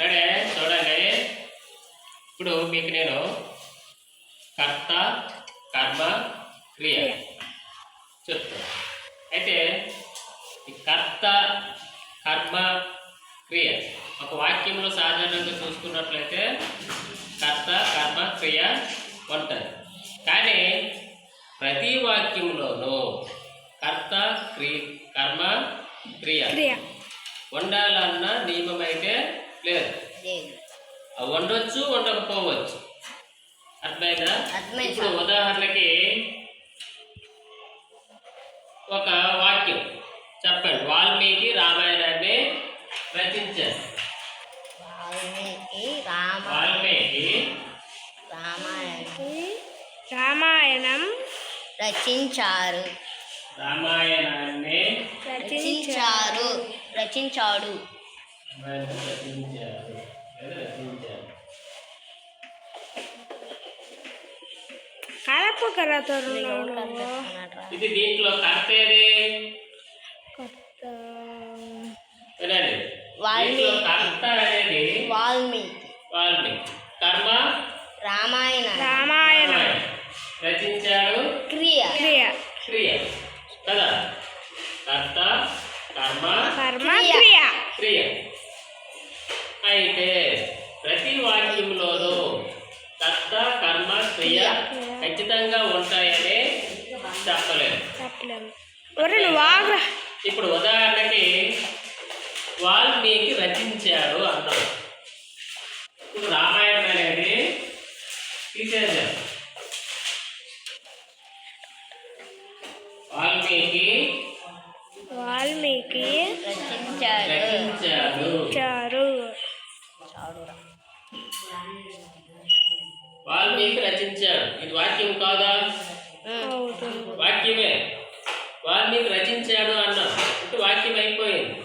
Ready? చూడండి. ఇప్పుడు మీకు నేను కర్త కర్మ క్రియ. చెప్తాను అయితే ఈ కర్త కర్మ క్రియ ఒక వాక్యంలో సాధారణంగా చూసుకున్నట్లయితే కర్త కర్మ క్రియ ఉంటుంది కానీ ప్రతి వాక్యంలోనూ కర్త క్రి కర్మ క్రియ క్రియ. ఉండాలన్న నియమం అయితే లేదు. అవి ఉండొచ్చు ఉండకపోవచ్చు అర్థమైందా? ఇప్పుడు. ఉదాహరణకి ఒక వాక్యం చెప్పండి. వాల్మీకి రామాయణాన్ని రచించారు. వాల్మీకి రామ వాల్మీకి రామాయణం రామాయణం రచించారు. రామాయణాన్ని రచించారు. రచించాడు. రామాయణం రచించారు లేదా రచించారు కలపకరతో ఇది దీంట్లో కర్త ఏది కొత్త వినండి వాల్మీకి. దీంట్లో కర్త అనేది వాల్మీకి వాల్మీకి కర్మ రామాయణ రామాయణం రామాయణం. రచించాడు క్రియ క్రియ క్రియ కదా కర్త కర్మ కర్మ క్రియ. క్రియ క్రియ అయితే ప్రతి వాక్యంలోనూ కర్త కర్మ క్రియ ఖచ్చితంగా ఉంటాయని చెప్పలేదు ఇప్పుడు ఉదాహరణకి వాల్మీకి రచించాడు అన్నాం ఇప్పుడు రామాయణం వాల్మీకి రచించాడు. ఇది వాక్యం కాదా? వాక్యమే. వాల్మీకి రచించాడు అన్నాం. అంటే వాక్యం అయిపోయింది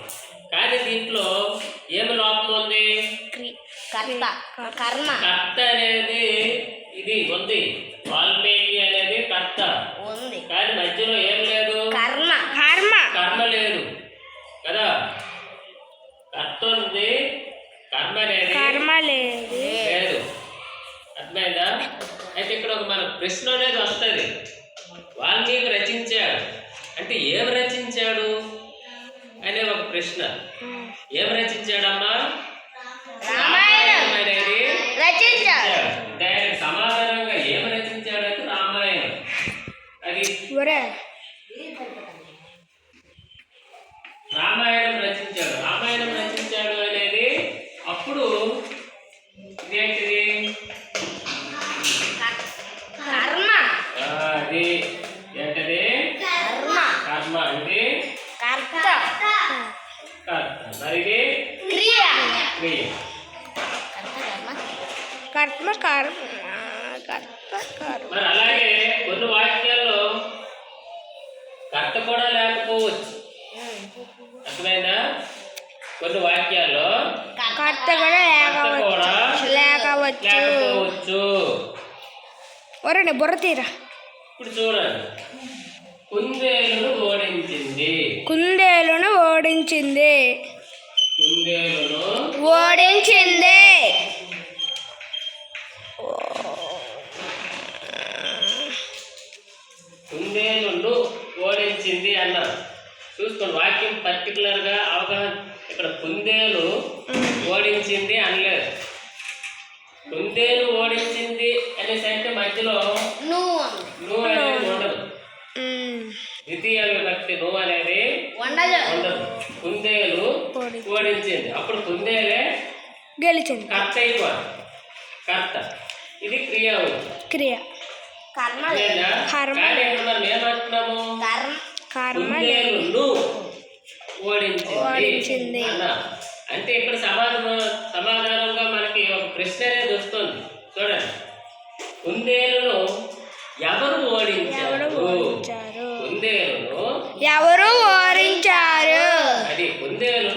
కానీ దీంట్లో ఏమి లోపం ఉంది? క్రి- కర్త. కర్మ. కర్త అనేది ఇది ఉంది. వాల్మీకి అనేది కర్త. ఉంది. కానీ మధ్యలో ఏం లేదు? కర్మ. కర్మ. కర్మ లేదు. కదా? కర్త ఉంది. కర్మ అనేది కర్మ లేదు. లేదు. అర్థమైందా? అయితే ఇక్కడ ఒక మన ప్రశ్న అనేది వస్తుంది. వాల్మీకి రచించాడు. అంటే ఏం రచించాడు? అనే ఒక ప్రశ్న. ఏం రచించాడమ్మా? రామాయణం. అనేది దానికి సమాధానంగా ఏం రామాయణం. అది రామాయణం రచించాడు. రామాయణం రచించాడు అనేది అప్పుడు కర్మ. కర్మ కర్మ కర్మ. మరి అలాగే కొన్ని వాక్యాల్లో కర్త కూడా లేకపోవచ్చు. అర్థమైందా? కొన్ని వాక్యాల్లో కర్త కూడా కర్త లేకపోవచ్చు. లేకపోవచ్చు. లేకపోవచ్చు. ఒరే నీ బుర్ర తీరా. ఇప్పుడు చూడండి. కుందేలును ఓడించింది. కుందేలును ఓడించింది. కుందేలును ఓడించింది. ఓడించింది అన్నారు. చూసుకోండి వాక్యం పర్టికులర్గా అవగాహన ఇక్కడ కుందేలు ఓడించింది అనలేదు. కుందేలు ఓడించింది అనేసి అంటే మధ్యలో నువ్వు అనేది ఉండదు. ద్వితీయ విభక్తి నువ్వు అనేది ఉండదు. ఉండదు. కుందేలు ఓడించింది. అప్పుడు కుందేలే గెలిచింది. కర్త అయిపోదు కర్త. ఇది క్రియ క్రియ. కర్మ ఏమంటున్నాము? కర్మ కర్మ ఓడించింది. అంటే ఇక్కడ సమాధానం సమాధానంగా మనకి ఒక ప్రశ్న అనేది వస్తుంది. చూడండి. కుందేలును ఎవరు ఓడించారు? కుందేలును ఎవరు ఓడించారు? అది కుందేలును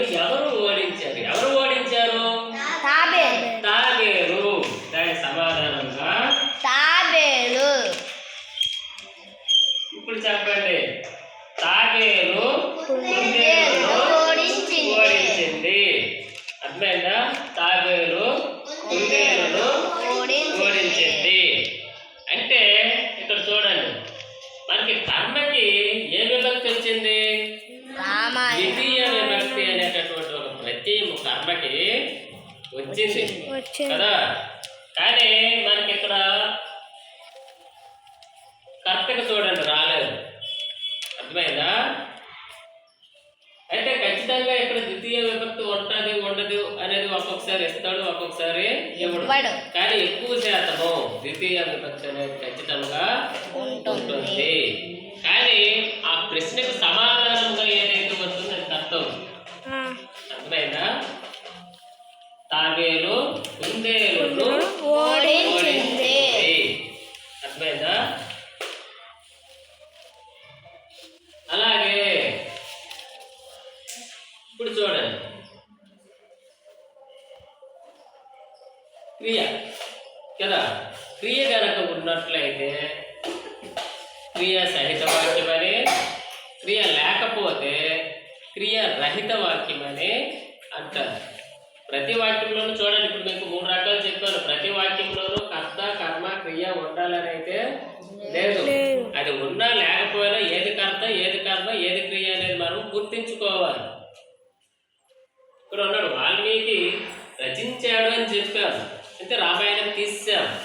జోడించింది అంటే ఇక్కడ చూడండి. మనకి కర్మకి ఏ విభక్తి వచ్చింది? ద్వితీయ విభక్తి అనేటటువంటి ఒక ప్రతి కర్మకి వచ్చింది. కదా? కానీ ఇవ్వడు. కానీ ఎక్కువ శాతము ద్వితీయ విభక్తి అనేది ఖచ్చితంగా ఉంటుంది. కానీ ఆ ప్రశ్నకు సమాధానంగా ఏదైతే వస్తుందో అది ఆ, అర్థమైందా? తాబేలు కుందేలు ఓడించింది. అర్థమైందా? అలాగే ఇప్పుడు చూడండి. క్రియ. కదా? క్రియ కనుక ఉన్నట్లయితే క్రియ సహిత వాక్యమని క్రియ లేకపోతే క్రియ రహిత వాక్యమని అంటారు. ప్రతి వాక్యంలోనూ చూడండి ఇప్పుడు మీకు మూడు రకాలు చెప్పాను. ప్రతి వాక్యంలోనూ కర్త కర్మ క్రియ ఉండాలని అయితే లేదు. అది ఉన్నా లేకపోయినా ఏది కర్త ఏది కర్మ ఏది క్రియ అనేది మనం గుర్తించుకోవాలి. ఇక్కడ ఉన్నాడు వాల్మీకి రచించాడు అని చెప్పాము అంటే రామాయణం తీసాం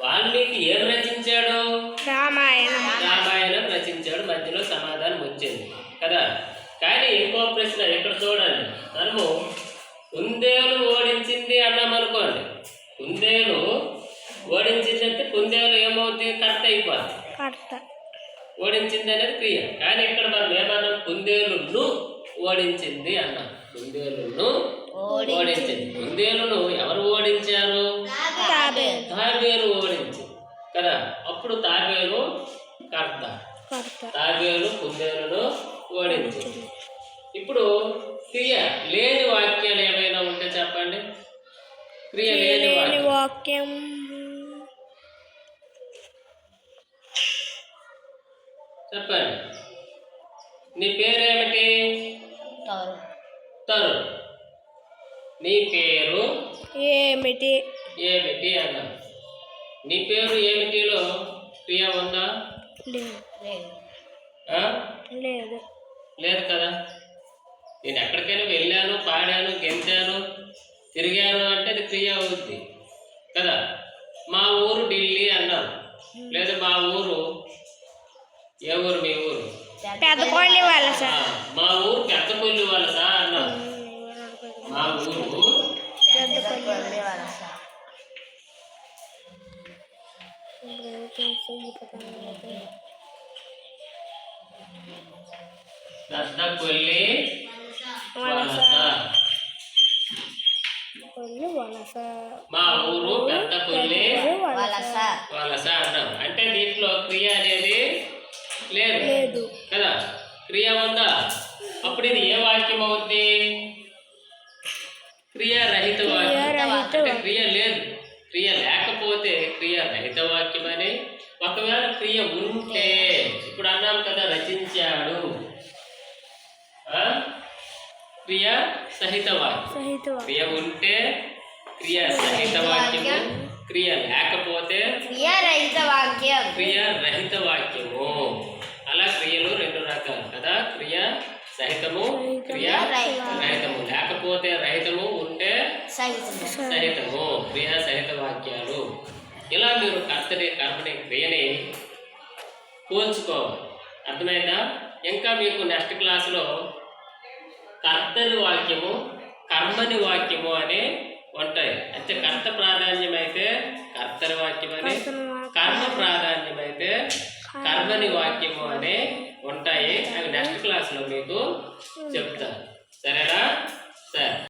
వాల్మీకి ఏం రచించాడు? రామాయణం. రామాయణం రచించాడు. మధ్యలో సమాధానం వచ్చింది. కదా? కానీ ఇంకో ప్రశ్న ఇక్కడ చూడండి. మనము కుందేలు ఓడించింది అన్నాం అనుకోండి. కుందేలు ఓడించింది అంటే కుందేలు ఏమవుతుంది? కరెక్ట్ అయిపోతుంది కర్త ఓడించింది అనేది క్రియ. కానీ ఇక్కడ మనం ఏమన్నాం? కుందేలును ఓడించింది అన్నాం. కుందేలును ఓడించింది కుందేలును ఎవరు ఓడించారు? తాబేలు. ఓడించింది కదా? అప్పుడు తాబేలు కర్త. తాబేలు కుందేలును ఓడించింది ఇప్పుడు క్రియ లేని వాక్యాలు ఏమైనా ఉంటే చెప్పండి. క్రియ లేని వాక్యం. చెప్పండి. నీ పేరేమిటి? తరు. తరు. నీ పేరు? ఏమిటి? ఏమిటి అన్నా. నీ పేరు ఏమిటిలో? క్రియ ఉందా? లేదు. లేదు. కదా. నేను ఎక్కడికైనా వెళ్ళాను పాడాను గెలిచాను తిరిగాను అంటే అది క్రియ అవుద్ది. కదా? మా ఊరు ఢిల్లీ అన్నాం లేదా మా ఊరు? ఏ ఊరు మీ ఊరు? వాళ్ళ సార్. మా ఊరు పెద్దపల్లి వలస అన్నాం వలస కొల్లి వలస మా ఊరు పెద్దపల్లి వలస వలస అంటే దీంట్లో క్రియ అనేది లేదు లేదు. కదా? క్రియ ఉందా? అప్పుడు ఇది ఏ వాక్యం అవుద్ది క్రియ రహిత వాక్యం క్రియారహిత అంటే క్రియ లేదు. క్రియ లేకపోతే క్రియ రహిత వాక్యం అని ఒకవేళ క్రియ ఉంటే ఇప్పుడు అన్నాం కదా రచించాడు? క్రియ సహిత వాక్యం క్రియ ఉంటే క్రియ సహిత వాక్యము క్రియ లేకపోతే క్రియారహిత వాక్యం క్రియ రహిత వాక్యము అలా క్రియలు రెండు రకాలు కదా. క్రియ సహితము క్రియ రహితము. లేకపోతే రహితము ఉంటే సహితం సహితము. క్రియ సహిత వాక్యాలు ఇలా మీరు కర్తని కర్మని క్రియని పోల్చుకోవాలి. అర్థమైందా? ఇంకా మీకు నెక్స్ట్ క్లాసులో కర్తని వాక్యము కర్మని వాక్యము అని ఉంటాయి. అయితే కర్త ప్రాధాన్యం అయితే కర్తని వాక్యం అని. కర్మ ప్రాధాన్యం అయితే కర్మని వాక్యము అని ఉంటాయి. అవి నెక్స్ట్ క్లాస్లో మీకు చెప్తాను. సరేనా? సరే.